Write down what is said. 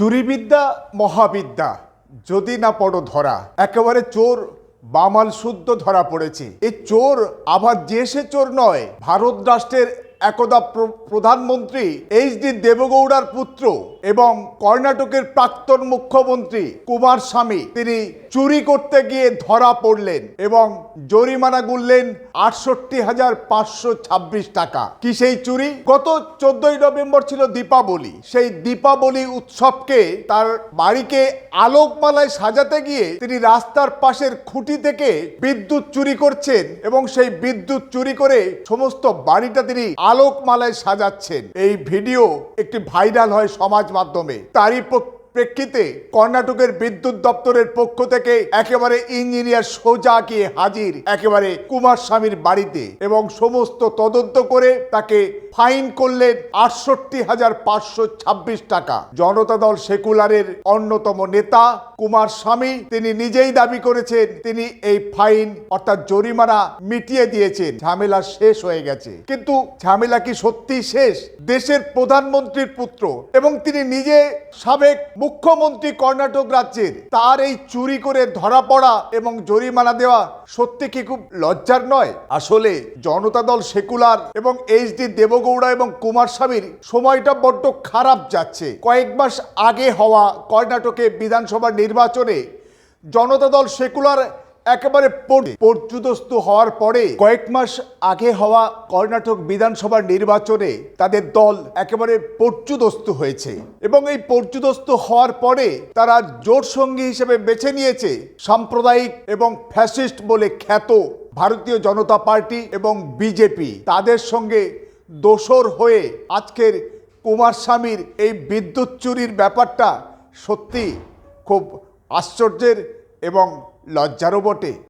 চুরিবিদ্যা, মহাবিদ্যা, যদি না পড়ো ধরা, একেবারে চোর বামাল শুদ্ধ ধরা পড়েছে। এ চোর আবার যে সে চোর নয়, ভারত রাষ্ট্রের একদা প্রধানমন্ত্রী এইচ ডি দেবগৌড়ার পুত্র এবং কর্ণাটকের প্রাক্তন মুখ্যমন্ত্রী কুমার স্বামী, তিনি চুরি করতে গিয়ে ধরা পড়লেন এবং জরিমানা গুনলেন আটষট্টি হাজার পাঁচশো ছাব্বিশ টাকা। কি সেই চুরি? গত চোদ্দই নভেম্বর ছিল দীপাবলি। সেই দীপাবলি উৎসবকে তার বাড়িকে আলোকমালায় সাজাতে গিয়ে তিনি রাস্তার পাশের খুঁটি থেকে বিদ্যুৎ চুরি করছেন এবং সেই বিদ্যুৎ চুরি করে সমস্ত বাড়িটা তিনি আলোকমালায় সাজাচ্ছেন। এই ভিডিও একটি ভাইরাল হয় সমাজ মাধ্যমে। তারই প্রেক্ষিতে কর্ণাটকের বিদ্যুৎ দপ্তরের পক্ষ থেকে একেবারে ইঞ্জিনিয়ার সোজা গিয়ে হাজির একেবারে কুমার স্বামীর বাড়িতে এবং সমস্ত তদন্ত করে তাকে ফাইন করলেন আটষট্টি হাজার পাঁচশো ছাব্বিশ টাকা। জনতা দল সেকুলারের অন্যতম নেতা, কুমার স্বামী, তিনি নিজেই দাবি করেছেন, তিনি এই ফাইন, অর্থাৎ জরিমানা মিটিয়ে দিয়েছেন। ঝামেলা শেষ হয়ে গেছে। কিন্তু ঝামেলা কি সত্যি শেষ? দেশের প্রধানমন্ত্রীর পুত্র এবং তিনি নিজে সাবেক মুখ্যমন্ত্রী কর্ণাটক রাজ্যের, তার এই চুরি করে ধরা পড়া এবং জরিমানা দেওয়া সত্যি কি খুব লজ্জার নয়? আসলে জনতা দল সেকুলার এবং এইচ ডি দেবগৌড়া এবং কুমার স্বামীর সময়টা বড্ড খারাপ যাচ্ছে। কয়েক মাস আগে হওয়া কর্ণাটকে বিধানসভা নির্বাচনে জনতা দল সেকুলার একেবারে পর- পর্যুদস্ত হওয়ার পরে কয়েক মাস আগে হওয়া কর্ণাটক বিধানসভার নির্বাচনে তাদের দল একেবারে পর্যুদস্ত হয়েছে এবং এই পর্যুদস্ত হওয়ার পরে তারা জোট সঙ্গী হিসেবে বেছে নিয়েছে সাম্প্রদায়িক এবং ফ্যাসিস্ট বলে খ্যাত ভারতীয় জনতা পার্টি এবং বিজেপি। তাদের সঙ্গে দোসর হয়ে আজকের কুমার স্বামীর এই বিদ্যুৎ চুরির ব্যাপারটা সত্যি খুব আশ্চর্যের এবং লজ্জারও বটে।